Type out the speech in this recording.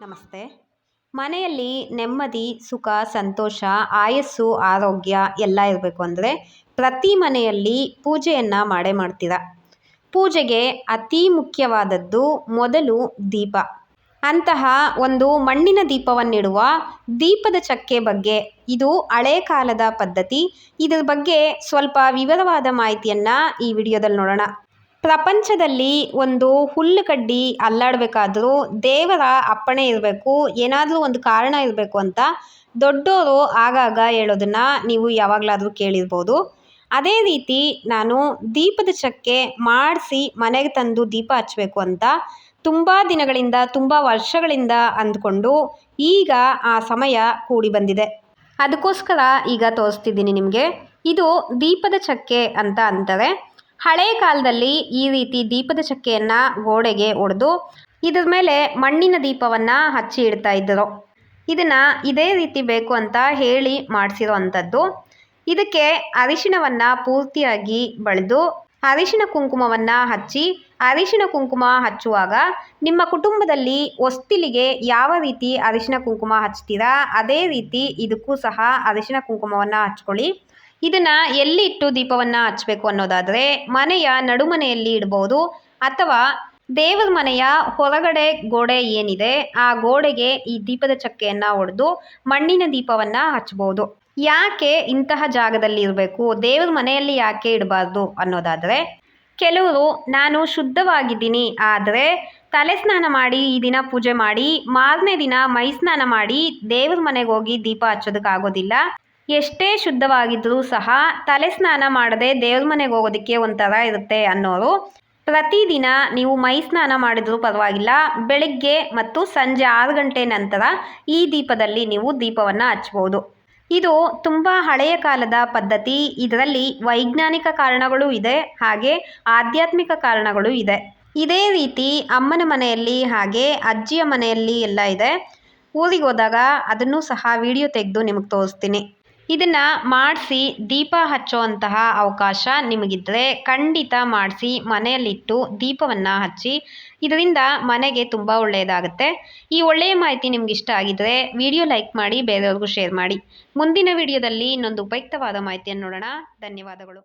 ನಮಸ್ತೆ. ಮನೆಯಲ್ಲಿ ನೆಮ್ಮದಿ, ಸುಖ, ಸಂತೋಷ, ಆಯಸ್ಸು, ಆರೋಗ್ಯ ಎಲ್ಲ ಇರಬೇಕು ಅಂದರೆ ಪ್ರತಿ ಮನೆಯಲ್ಲಿ ಪೂಜೆಯನ್ನು ಮಾಡೇ ಮಾಡ್ತೀರ. ಪೂಜೆಗೆ ಅತಿ ಮುಖ್ಯವಾದದ್ದು ಮೊದಲು ದೀಪ. ಅಂತಹ ಒಂದು ಮಣ್ಣಿನ ದೀಪವನ್ನಿಡುವ ದೀಪದ ಚಕ್ಕೆ ಬಗ್ಗೆ ಇದು ಹಳೆ ಕಾಲದ ಪದ್ಧತಿ. ಇದರ ಬಗ್ಗೆ ಸ್ವಲ್ಪ ವಿವರವಾದ ಮಾಹಿತಿಯನ್ನು ಈ ವಿಡಿಯೋದಲ್ಲಿ ನೋಡೋಣ. ಪ್ರಪಂಚದಲ್ಲಿ ಒಂದು ಹುಲ್ಲುಕಡ್ಡಿ ಅಲ್ಲಾಡಬೇಕಾದ್ರೂ ದೇವರ ಅಪ್ಪಣೆ ಇರಬೇಕು, ಏನಾದರೂ ಒಂದು ಕಾರಣ ಇರಬೇಕು ಅಂತ ದೊಡ್ಡೋರು ಆಗಾಗ ಹೇಳೋದನ್ನು ನೀವು ಯಾವಾಗಲಾದರೂ ಕೇಳಿರ್ಬೋದು. ಅದೇ ರೀತಿ ನಾನು ದೀಪದ ಚಕ್ಕೆ ಮಾಡಿಸಿ ಮನೆಗೆ ತಂದು ದೀಪ ಹಚ್ಚಬೇಕು ಅಂತ ತುಂಬ ದಿನಗಳಿಂದ, ತುಂಬ ವರ್ಷಗಳಿಂದ ಅಂದ್ಕೊಂಡು ಈಗ ಆ ಸಮಯ ಕೂಡಿ ಬಂದಿದೆ. ಅದಕ್ಕೋಸ್ಕರ ಈಗ ತೋರಿಸ್ತಿದ್ದೀನಿ ನಿಮಗೆ. ಇದು ದೀಪದ ಚಕ್ಕೆ ಅಂತ ಅಂತಾರೆ. ಹಳೆ ಕಾಲದಲ್ಲಿ ಈ ರೀತಿ ದೀಪದ ಚಕ್ಕೆಯನ್ನು ಗೋಡೆಗೆ ಒಡೆದು ಇದ್ರ ಮೇಲೆ ಮಣ್ಣಿನ ದೀಪವನ್ನು ಹಚ್ಚಿ ಇಡ್ತಾ ಇದ್ದರು. ಇದನ್ನು ಇದೇ ರೀತಿ ಬೇಕು ಅಂತ ಹೇಳಿ ಮಾಡಿಸಿರೋ ಅಂಥದ್ದು. ಇದಕ್ಕೆ ಅರಿಶಿಣವನ್ನು ಪೂರ್ತಿಯಾಗಿ ಬಳಿದು ಅರಿಶಿಣ ಕುಂಕುಮವನ್ನು ಹಚ್ಚಿ ಅರಿಶಿಣ ಕುಂಕುಮ ಹಚ್ಚುವಾಗ ನಿಮ್ಮ ಕುಟುಂಬದಲ್ಲಿ ಹೊಸ್ತಿಲಿಗೆ ಯಾವ ರೀತಿ ಅರಿಶಿನ ಕುಂಕುಮ ಹಚ್ತೀರಾ, ಅದೇ ರೀತಿ ಇದಕ್ಕೂ ಸಹ ಅರಿಶಿನ ಕುಂಕುಮವನ್ನು ಹಚ್ಕೊಳ್ಳಿ. ಇದನ್ನು ಎಲ್ಲಿ ಇಟ್ಟು ದೀಪವನ್ನು ಹಚ್ಚಬೇಕು ಅನ್ನೋದಾದರೆ ಮನೆಯ ನಡುಮನೆಯಲ್ಲಿ ಇಡ್ಬೋದು. ಅಥವಾ ದೇವರ ಮನೆಯ ಹೊರಗಡೆ ಗೋಡೆ ಏನಿದೆ, ಆ ಗೋಡೆಗೆ ಈ ದೀಪದ ಚಕ್ಕೆಯನ್ನು ಹೊಡೆದು ಮಣ್ಣಿನ ದೀಪವನ್ನು ಹಚ್ಬೋದು. ಯಾಕೆ ಇಂತಹ ಜಾಗದಲ್ಲಿ ಇರಬೇಕು? ದೇವ್ರ ಮನೆಯಲ್ಲಿ ಯಾಕೆ ಇಡಬಾರ್ದು ಅನ್ನೋದಾದರೆ, ಕೆಲವರು ನಾನು ಶುದ್ಧವಾಗಿದ್ದೀನಿ, ಆದರೆ ತಲೆ ಸ್ನಾನ ಮಾಡಿ ಈ ದಿನ ಪೂಜೆ ಮಾಡಿ, ಮಾರನೇ ದಿನ ಮೈ ಸ್ನಾನ ಮಾಡಿ ದೇವ್ರ ಮನೆಗೆ ಹೋಗಿ ದೀಪ ಹಚ್ಚೋದಕ್ಕಾಗೋದಿಲ್ಲ. ಎಷ್ಟೇ ಶುದ್ಧವಾಗಿದ್ದರೂ ಸಹ ತಲೆ ಸ್ನಾನ ಮಾಡದೆ ದೇವ್ರ ಮನೆಗೆ ಹೋಗೋದಕ್ಕೆ ಒಂಥರ ಇರುತ್ತೆ ಅನ್ನೋರು. ಪ್ರತಿದಿನ ನೀವು ಮೈ ಸ್ನಾನ ಮಾಡಿದರೂ ಪರವಾಗಿಲ್ಲ, ಬೆಳಗ್ಗೆ ಮತ್ತು ಸಂಜೆ ಆರು ಗಂಟೆ ನಂತರ ಈ ದೀಪದಲ್ಲಿ ನೀವು ದೀಪವನ್ನು ಹಚ್ಬೋದು ಇದು ತುಂಬ ಹಳೆಯ ಕಾಲದ ಪದ್ಧತಿ, ಇದರಲ್ಲಿ ವೈಜ್ಞಾನಿಕ ಕಾರಣಗಳು ಇದೆ, ಹಾಗೆ ಆಧ್ಯಾತ್ಮಿಕ ಕಾರಣಗಳು ಇದೆ. ಇದೇ ರೀತಿ ಅಮ್ಮನ ಮನೆಯಲ್ಲಿ ಹಾಗೆ ಅಜ್ಜಿಯ ಮನೆಯಲ್ಲಿ ಎಲ್ಲ ಇದೆ. ಊರಿಗೆ ಹೋದಾಗ ಅದನ್ನು ಸಹ ವಿಡಿಯೋ ತೆಗೆದು ನಿಮಗೆ ತೋರಿಸ್ತೀನಿ. ಇದನ್ನು ಮಾಡಿಸಿ ದೀಪ ಹಚ್ಚುವಂತಹ ಅವಕಾಶ ನಿಮಗಿದ್ದರೆ ಖಂಡಿತ ಮಾಡಿಸಿ ಮನೆಯಲ್ಲಿಟ್ಟು ದೀಪವನ್ನು ಹಚ್ಚಿ ಇದರಿಂದ ಮನೆಗೆ ತುಂಬ ಒಳ್ಳೆಯದಾಗುತ್ತೆ. ಈ ಒಳ್ಳೆಯ ಮಾಹಿತಿ ನಿಮ್ಗೆ ಇಷ್ಟ ಆಗಿದ್ದರೆ ವಿಡಿಯೋ ಲೈಕ್ ಮಾಡಿ, ಬೇರೆಯವ್ರಿಗೂ ಶೇರ್ ಮಾಡಿ. ಮುಂದಿನ ವಿಡಿಯೋದಲ್ಲಿ ಇನ್ನೊಂದು ಉಪಯುಕ್ತವಾದ ಮಾಹಿತಿಯನ್ನು ನೋಡೋಣ. ಧನ್ಯವಾದಗಳು.